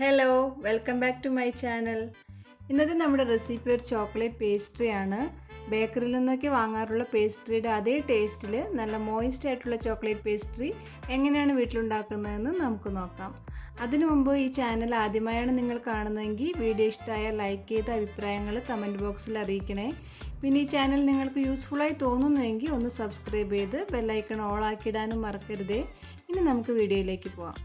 Hello welcome back to my channel ഇന്നത്തെ നമ്മുടെ recipe ഒരു ചോക്ലേറ്റ് പേസ്ട്രി ആണ്. ബേക്കറിയിൽ നിന്നൊക്കെ വാങ്ങാറുള്ള പേസ്ട്രിയുടെ അതേ ടേസ്റ്റിൽ നല്ല മോയിസ്റ്റ് ആയിട്ടുള്ള ചോക്ലേറ്റ് പേസ്ട്രി എങ്ങനെയാണ് വീട്ടിലുണ്ടാക്കുന്നതെന്ന് നമുക്ക് നോക്കാം. അതിനു മുമ്പ് ഈ ചാനൽ ആദ്യമായാണ് നിങ്ങൾ കാണുന്നതെങ്കിൽ വീഡിയോ ഇഷ്ടമായ ലൈക്ക് ചെയ്ത അഭിപ്രായങ്ങൾ കമന്റ് ബോക്സിൽ അറിയിക്കണേ. പിന്നെ ഈ ചാനൽ നിങ്ങൾക്ക് യൂസ്ഫുള്ളായി തോന്നുന്നുവെങ്കിൽ ഒന്ന് സബ്സ്ക്രൈബ് ചെയ്ത് ബെല്ലൈക്കൺ ഓൾ ആക്കിയിടാനും മറക്കരുതേ. ഇനി നമുക്ക് വീഡിയോയിലേക്ക് പോവാം.